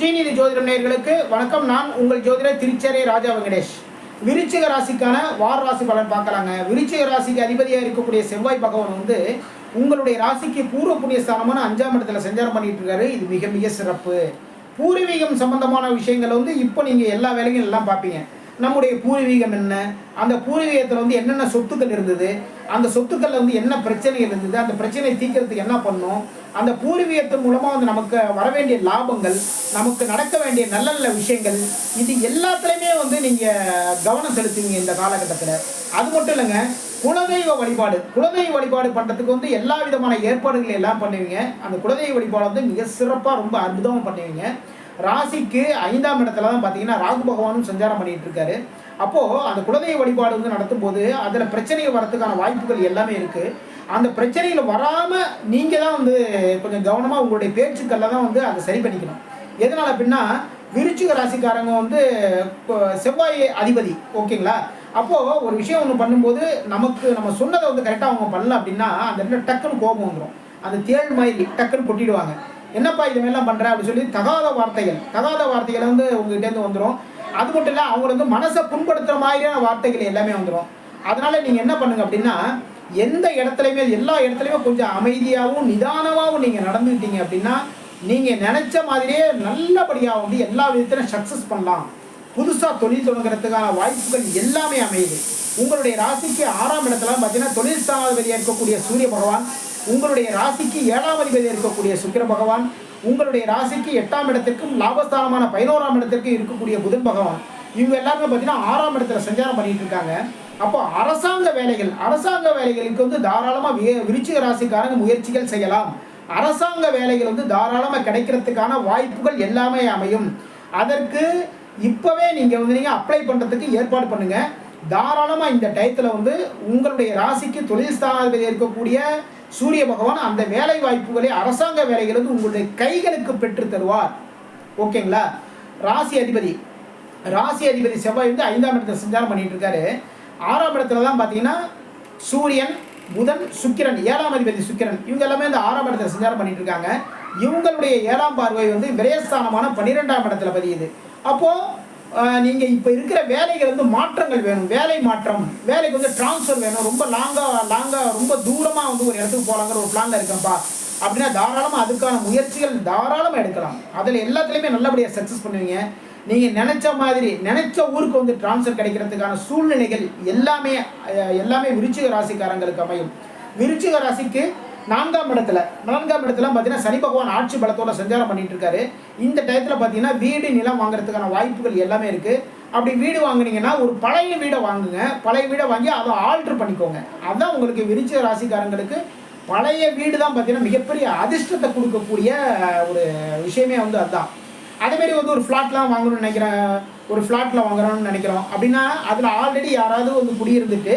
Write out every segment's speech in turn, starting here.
ஸ்ரீநிதி ஜோதிடம் நேயர்களுக்கு வணக்கம். நான் உங்கள் ஜோதிடர் திருச்சேரை ராஜா வெங்கடேஷ். விருச்சிக ராசிக்கான வார ராசி பலன் பார்க்கலாங்க. விருச்சிக ராசிக்கு அதிபதியாக இருக்கக்கூடிய செவ்வாய் பகவான் வந்து உங்களுடைய ராசிக்கு பூர்வ புண்ணிய ஸ்தானமான அஞ்சாம் இடத்துல சஞ்சாரம் பண்ணிட்டு இருக்காரு. இது மிக மிக சிறப்பு. பூர்வீகம் சம்பந்தமான விஷயங்கள் வந்து இப்போ நீங்கள் எல்லா வேலையும் எல்லாம் பார்ப்பீங்க. நம்முடைய பூர்வீகம் என்ன? அந்த பூர்வீகத்தில் வந்து என்னென்ன சொத்துக்கள் இருந்தது? அந்த சொத்துக்களில் வந்து என்ன பிரச்சனைகள் இருந்தது அந்த பிரச்சனையை தீர்க்கறதுக்கு என்ன பண்ணும்? அந்த பூர்வீகத்தின் மூலமாக வந்து நமக்கு வர வேண்டிய லாபங்கள் நமக்கு நடக்க வேண்டிய நல்ல நல்ல விஷயங்கள் இது எல்லாத்துலேயுமே வந்து நீங்கள் கவனம் செலுத்துவீங்க இந்த காலகட்டத்தில். அது மட்டும் இல்லைங்க குலதெய்வ வழிபாடு. குலதெய்வ வழிபாடு பண்ணுறதுக்கு வந்து எல்லா விதமான ஏற்பாடுகளையும் எல்லாம் பண்ணுவீங்க. அந்த குலதெய்வ வழிபாடு வந்து மிக சிறப்பாக ரொம்ப அற்புதமாக பண்ணுவீங்க. ராசிக்கு ஐந்தாம் இடத்துல தான் பார்த்தீங்கன்னா ராகு பகவானும் சஞ்சாரம் பண்ணிட்டு இருக்காரு. அப்போது அந்த குலதெய்வ வழிபாடு வந்து நடத்தும் போது அதில் பிரச்சனைகள் வரதுக்கான வாய்ப்புகள் எல்லாமே இருக்குது அந்த பிரச்சனையில் வராமல் நீங்கள் தான் வந்து கொஞ்சம் கவனமாக உங்களுடைய பேச்சுக்களில் தான் வந்து அதை சரி பண்ணிக்கணும். எதனால் அப்படின்னா விருச்சிக ராசிக்காரங்க வந்து செவ்வாய் அதிபதி ஓகேங்களா? அப்போது ஒரு விஷயம் ஒன்று பண்ணும்போது நமக்கு நம்ம சொன்னதை வந்து கரெக்டாக அவங்க பண்ணல அப்படின்னா அந்த இடத்துல டக்குன்னு கோபம் வந்துடும் அந்த தேள் மயில் டக்குன்னு கொட்டிடுவாங்க. என்னப்பா இது மாதிரிலாம் பண்ணுற அப்படின்னு சொல்லி தகாத வார்த்தைகள். தகாத வார்த்தைகள் வந்து உங்ககிட்டேருந்து வந்துடும் அது மட்டும் இல்லை அவங்க வந்து மனசை புண்படுத்துகிற மாதிரியான வார்த்தைகள் எல்லாமே வந்துடும் அதனால் நீங்கள் என்ன பண்ணுங்க அப்படின்னா எந்த இடத்துலையுமே எல்லா இடத்துலையுமே கொஞ்சம் அமைதியாகவும் நிதானமாகவும் நீங்கள் நடந்துக்கிட்டீங்க அப்படின்னா நீங்கள் நினச்ச மாதிரியே நல்லபடியாக வந்து எல்லா விதத்திலும் சக்ஸஸ் பண்ணலாம். புதுசாக தொழில் தொடங்குறதுக்கான வாய்ப்புகள் எல்லாமே அமையுது. உங்களுடைய ராசிக்கு ஆறாம் இடத்துல பார்த்தீங்கன்னா தொழில் ஸ்தானாதிபதியாக இருக்கக்கூடிய சூரிய பகவான் உங்களுடைய ராசிக்கு ஏழாம் அதிபதி இருக்கக்கூடிய சுக்கிர பகவான் உங்களுடைய ராசிக்கு எட்டாம் இடத்திற்கும் லாபஸ்தானமான பதினோராம் இடத்திற்கும் இருக்கக்கூடிய புதன் பகவான் இவங்க எல்லாருமே பார்த்தீங்கன்னா ஆறாம் இடத்துல சஞ்சாரம் பண்ணிட்டு இருக்காங்க. அப்போ அரசாங்க வேலைகள் அரசாங்க வேலைகளுக்கு வந்து தாராளமாக வி விருச்சிக ராசிக்காரங்க முயற்சிகள் செய்யலாம். அரசாங்க வேலைகள் வந்து தாராளமாக கிடைக்கிறதுக்கான வாய்ப்புகள் எல்லாமே அமையும். அதற்கு இப்போவே நீங்கள் வந்து நீங்கள் அப்ளை பண்ணுறதுக்கு ஏற்பாடு பண்ணுங்கள் தாராளமாக இந்த டயத்தில் வந்து உங்களுடைய ராசிக்கு தொழில் ஸ்தானாதிபதி இருக்கக்கூடிய சூரிய பகவான் அந்த வேலை வாய்ப்புகளை அரசாங்க வேலைகளுக்கு உங்களுடைய கைகளுக்கு பெற்று தருவார். ஓகேங்களா? ராசி அதிபதி. ராசி அதிபதி செவ்வாய் வந்து ஐந்தாம் இடத்துல சஞ்சாரம் பண்ணிட்டு இருக்காரு. ஆறாம் இடத்துல தான் பார்த்தீங்கன்னா சூரியன் புதன் சுக்கிரன் ஏழாம் அதிபதி சுக்கிரன். இவங்க எல்லாமே இந்த ஆறாம் இடத்துல சஞ்சாரம் பண்ணிட்டு இருக்காங்க. இவங்களுடைய ஏழாம் பார்வை வந்து விரயஸ்தானமான பன்னிரெண்டாம் இடத்துல பதியுது. அப்போது நீங்கள் இப்போ இருக்கிற வேலைகள் வந்து மாற்றங்கள் வேணும். வேலை மாற்றம். வேலைக்கு வந்து ட்ரான்ஸ்ஃபர் வேணும். ரொம்ப லாங்காக லாங்காக ரொம்ப தூரமாக வந்து ஒரு இடத்துக்கு போகலாங்கிற ஒரு பிளானில் இருக்கேன்ப்பா. அப்படின்னா தாராளமாக அதுக்கான முயற்சிகள் தாராளமாக எடுக்கலாம். அதில் எல்லாத்துலேயுமே நல்லபடியாக சக்ஸஸ் பண்ணுவீங்க. நீங்கள் நினச்ச மாதிரி நினச்ச ஊருக்கு வந்து ட்ரான்ஸ்ஃபர் கிடைக்கிறதுக்கான சூழ்நிலைகள் எல்லாமே எல்லாமே விருச்சிக ராசிக்காரங்களுக்கு அமையும். விருச்சிக ராசிக்கு நான்காம் இடத்துல நான்காம் இடத்துல பார்த்தீங்கன்னா சனி பகவான் ஆட்சி பலத்தோட சஞ்சாரம் பண்ணிட்டு இருக்காரு. இந்த டயத்தில் பார்த்தீங்கன்னா வீடு நிலம் வாங்குறதுக்கான வாய்ப்புகள் எல்லாமே இருக்குது அப்படி வீடு வாங்கினீங்கன்னா ஒரு பழைய வீடை வாங்குங்க. பழைய வீடை வாங்கி அதை ஆல்ட்ரு பண்ணிக்கோங்க. அதுதான் உங்களுக்கு விருச்சிக ராசிக்காரங்களுக்கு பழைய வீடு தான் பார்த்தீங்கன்னா மிகப்பெரிய அதிர்ஷ்டத்தை கொடுக்கக்கூடிய ஒரு விஷயமே வந்து அதுதான். அதேமாரி வந்து ஒரு ஃப்ளாட்லாம் வாங்கணும்னு நினைக்கிறேன். ஒரு ஃப்ளாட்டில் வாங்குறோம்னு நினைக்கிறோம். அப்படின்னா அதில் ஆல்ரெடி யாராவது வந்து குடியிருந்துட்டு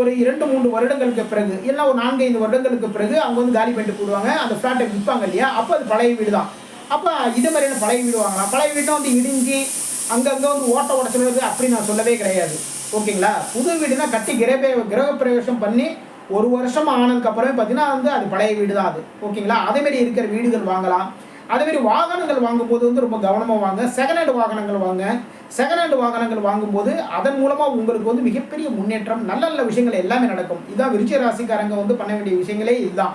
ஒரு இரண்டு மூன்று வருடங்களுக்கு பிறகு இல்லை ஒரு நான்கு ஐந்து வருடங்களுக்கு பிறகு அவங்க வந்து காலி பண்ணிட்டு போடுவாங்க அந்த ஃப்ளாட்டை விற்பாங்க இல்லையா? அப்போ அது பழைய வீடு தான். அப்போ இது மாதிரியான பழைய வீடு வாங்கலாம்? பழைய வீடு வந்து இடிஞ்சு அங்கங்கே வந்து ஓட்ட உடச்சுறது அப்படி நான் சொல்லவே கிடையாது. ஓகேங்களா? புது வீடுனா கட்டி கிரக கிரக பிரவேசம் பண்ணி ஒரு வருஷம் ஆனதுக்கப்புறமே பார்த்தீங்கன்னா வந்து அது பழைய வீடு தான் அது. ஓகேங்களா? அதேமாரி இருக்கிற வீடுகள் வாங்கலாம். அதேமாரி வாகனங்கள் வாங்கும்போது வந்து ரொம்ப கவனமாக வாங்க. செகண்ட் ஹேண்ட் வாகனங்கள் வாங்க. செகண்ட் ஹேண்ட் வாகனங்கள் வாங்கும்போது அதன் மூலமாக உங்களுக்கு வந்து மிகப்பெரிய முன்னேற்றம் நல்ல நல்ல விஷயங்கள் எல்லாமே நடக்கும். இதான் விருச்ச ராசிக்காரங்க வந்து பண்ண வேண்டிய விஷயங்களே இதுதான்.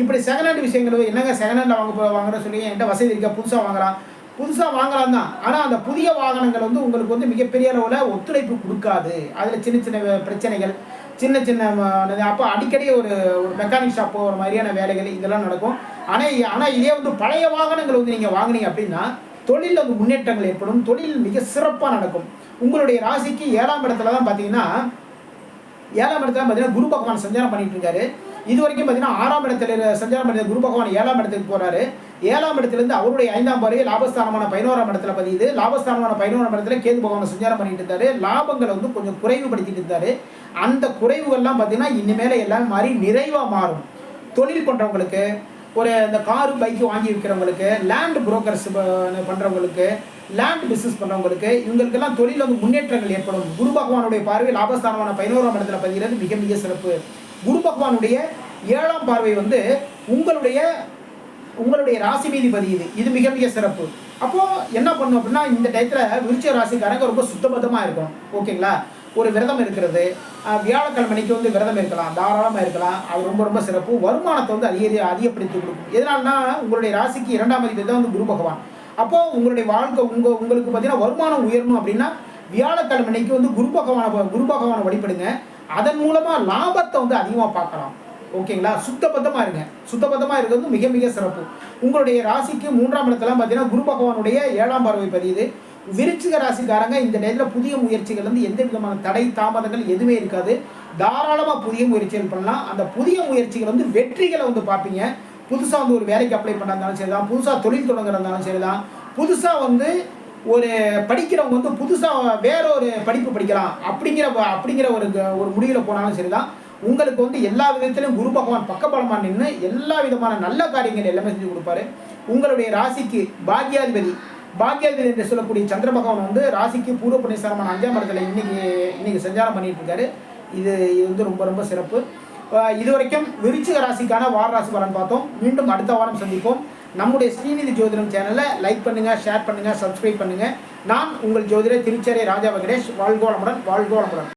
இப்படி செகண்ட் ஹேண்ட் விஷயங்கள் என்னங்க செகண்ட் ஹேண்டில் வாங்க வாங்குற சொல்லி என்கிட்ட வசதி இருக்கா? புதுசாக வாங்கலாம் புதுசாக வாங்கலாம் தான். ஆனால் அந்த புதிய வாகனங்கள் வந்து உங்களுக்கு வந்து மிகப்பெரிய அளவில் ஒத்துழைப்பு கொடுக்காது. அதில் சின்ன சின்ன பிரச்சனைகள் சின்ன சின்ன அப்போ அடிக்கடி ஒரு ஒரு மெக்கானிக் ஷாப் போகிற மாதிரியான வேலைகள் இதெல்லாம் நடக்கும். ஆனால் ஆனால் இதே வந்து பழைய வாகனங்கள் வந்து நீங்கள் வாங்குனீங்க அப்படின்னா தொழிலில் வந்து முன்னேற்றங்கள் ஏற்படும். தொழில் மிக சிறப்பாக நடக்கும். உங்களுடைய ராசிக்கு ஏழாம் இடத்துல தான் பார்த்தீங்கன்னா ஏழாம் இடத்துல பார்த்தீங்கன்னா குரு பகவான் சஞ்சாரம் பண்ணிட்டு இருக்காரு. இது வரைக்கும் பார்த்தீங்கன்னா ஆறாம் இடத்துல சஞ்சாரம் பண்ணி குரு பகவான் ஏழாம் இடத்துக்கு போகிறாரு ஏழாம் இடத்துலேருந்து அவருடைய ஐந்தாம் பார்வை லாபஸ்தானமான பதினோராம் இடத்துல பதியுது. லாபஸ்தானமான பதினோராம் இடத்துல கேது பகவானை சஞ்சாரம் பண்ணிட்டு இருந்தாரு. லாபங்களை வந்து கொஞ்சம் குறைவுபடுத்திட்டு இருந்தாரு. அந்த குறைவுகள்லாம் பார்த்தீங்கன்னா இனிமேல எல்லாம் மாறி நிறைவாக மாறும். தொழில் பண்ணுறவங்களுக்கு ஒரு இந்த காரு பைக்கு வாங்கி விற்கிறவங்களுக்கு லேண்ட் புரோக்கர்ஸ் பண்ணுறவங்களுக்கு லேண்ட் பிஸ்னஸ் பண்ணுறவங்களுக்கு இவங்களுக்கெல்லாம் தொழில் வந்து முன்னேற்றங்கள் ஏற்படும். குரு பகவானுடைய பார்வை லாபஸ்தானமான பதினோராம் இடத்துல பதிகிறது மிக மிக சிறப்பு. குரு பகவானுடைய ஏழாம் பார்வை வந்து உங்களுடைய உங்களுடைய ராசி மீதிபதி பதியுது இது. மிக மிக சிறப்பு. அப்போது என்ன பண்ணும் அப்படின்னா இந்த டயத்தில் விருச்சிக ராசிக்காரங்க ரொம்ப சுத்தபத்தமாக இருக்கும் ஓகேங்களா? ஒரு விரதம் இருக்கிறது. வியாழக்கிழமைக்கு வந்து விரதம் இருக்கலாம். தாராளமாக இருக்கலாம். அது ரொம்ப ரொம்ப சிறப்பு. வருமானத்தை வந்து அதிக அதிகப்படுத்தி கொடுக்கும். எதனால்னா உங்களுடைய ராசிக்கு இரண்டாம் அதிபதி தான் வந்து குரு பகவான். அப்போ உங்களுடைய வாழ்க்கை உங்க உங்களுக்கு பார்த்தீங்கன்னா வருமானம் உயரணும் அப்படின்னா வியாழக்கிழமைக்கு வந்து குரு பகவானை குரு பகவானை வழிபடுங்க. அதன் மூலமா லாபத்தை வந்து அதிகமாக பார்க்கலாம். ஓகேங்களா? சுத்தபத்தமாக இருங்க. சுத்தபத்தமாக இருக்கிறது மிக மிக சிறப்பு. உங்களுடைய ராசிக்கு மூன்றாம் இடத்துலாம் பார்த்தீங்கன்னா குரு பகவானுடைய ஏழாம் பார்வை பதியுது. விருச்சிக ராசிக்காரங்க இந்த நேரத்தில் புதிய முயற்சிகள் வந்து எந்த விதமான தடை தாமதங்கள் எதுவுமே இருக்காது. தாராளமாக புதிய முயற்சிகள் பண்ணலாம். அந்த புதிய முயற்சிகள் வந்து வெற்றிகளை வந்து பார்ப்பீங்க. புதுசாக வந்து ஒரு வேலைக்கு அப்ளை பண்ணாலும் சரி தான் புதுசாக தொழில் தொடங்குறதாலும் சரி தான் புதுசாக வந்து ஒரு படிக்கிறவங்க வந்து புதுசாக வேற ஒரு படிப்பு படிக்கலாம். அப்படிங்கிற அப்படிங்கிற ஒரு க- ஒரு முடிவில் போனாலும் சரி தான் உங்களுக்கு வந்து எல்லா விதத்திலும் குரு பகவான் பக்கபலமாக நின்று எல்லா விதமான நல்ல காரியங்கள் எல்லாமே செஞ்சு கொடுப்பாரு. உங்களுடைய ராசிக்கு பாக்யாதிபதி பாக்யாதிபதி என்று சொல்லக்கூடிய சந்திர பகவான் வந்து ராசிக்கு பூர்வ புண்ணியஸ்தானமான அஞ்சாம் இடத்துல இன்னைக்கு இன்னைக்கு சஞ்சாரம் பண்ணிட்டு இருக்காரு. இது இது வந்து ரொம்ப ரொம்ப சிறப்பு. இது இதுவரைக்கும் விருச்சிக ராசிக்கான வார ராசி பலன் பார்த்தோம். மீண்டும் அடுத்த வாரம் சந்திப்போம். நம்முடைய ஸ்ரீநிதி ஜோதிடம் சேனலை லைக் பண்ணுங்கள் ஷேர் பண்ணுங்கள் சப்ஸ்கிரைப் பண்ணுங்கள் நான் உங்கள் ஜோதிடர் திருச்சேரை ராஜா வெங்கடேஷ். வாழ்கோளமுடன் வாழ்கோளமுடன்.